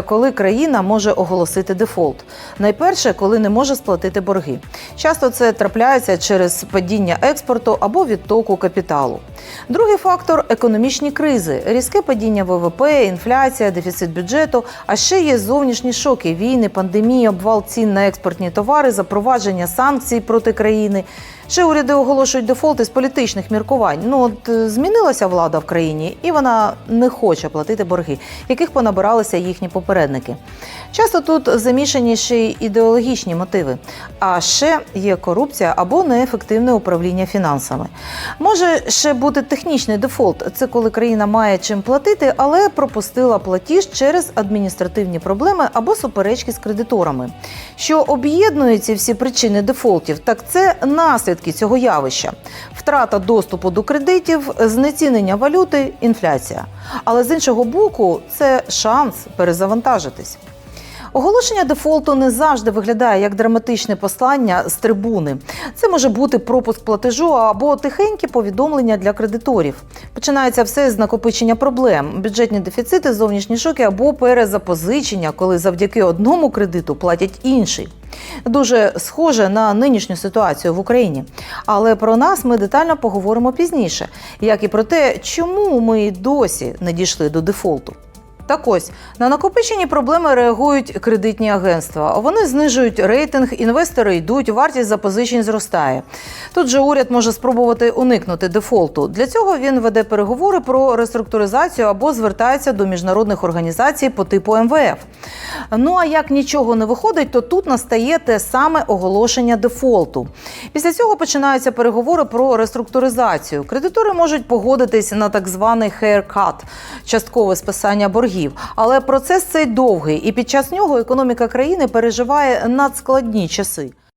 Коли країна може оголосити дефолт, найперше, коли не може сплатити борги. Часто це трапляється через падіння експорту або відтоку капіталу. Другий фактор економічні кризи, різке падіння ВВП, інфляція, дефіцит бюджету. А ще є зовнішні шоки: війни, пандемії, обвал цін на експортні товари, запровадження санкцій проти країни. Ще уряди оголошують дефолти з політичних міркувань. Ну от е, змінилася влада в країні, і вона не хоче платити борги, яких понабиралися їхні попередники. Часто тут замішані ще й ідеологічні мотиви. А ще є корупція або неефективне управління фінансами. Може ще бути технічний дефолт. Це коли країна має чим платити, але пропустила платіж через адміністративні проблеми або суперечки з кредиторами. Що об'єднує ці всі причини дефолтів, так це наслідки цього явища: втрата доступу до кредитів, знецінення валюти, інфляція. Але з іншого боку, це шанс перезавантажитись. Оголошення дефолту не завжди виглядає як драматичне послання з трибуни. Це може бути пропуск платежу або тихенькі повідомлення для кредиторів. Починається все з накопичення проблем: бюджетні дефіцити, зовнішні шоки або перезапозичення, коли завдяки одному кредиту платять інший. Дуже схоже на нинішню ситуацію в Україні. Але про нас ми детально поговоримо пізніше, як і про те, чому ми досі не дійшли до дефолту. Так ось на накопичені проблеми реагують кредитні агентства. Вони знижують рейтинг, інвестори йдуть, вартість запозичень зростає. Тут же уряд може спробувати уникнути дефолту. Для цього він веде переговори про реструктуризацію або звертається до міжнародних організацій по типу МВФ. Ну а як нічого не виходить, то тут настає те саме оголошення дефолту. Після цього починаються переговори про реструктуризацію. Кредитори можуть погодитись на так званий haircut – часткове списання боргів. Але процес цей довгий, і під час нього економіка країни переживає надскладні часи.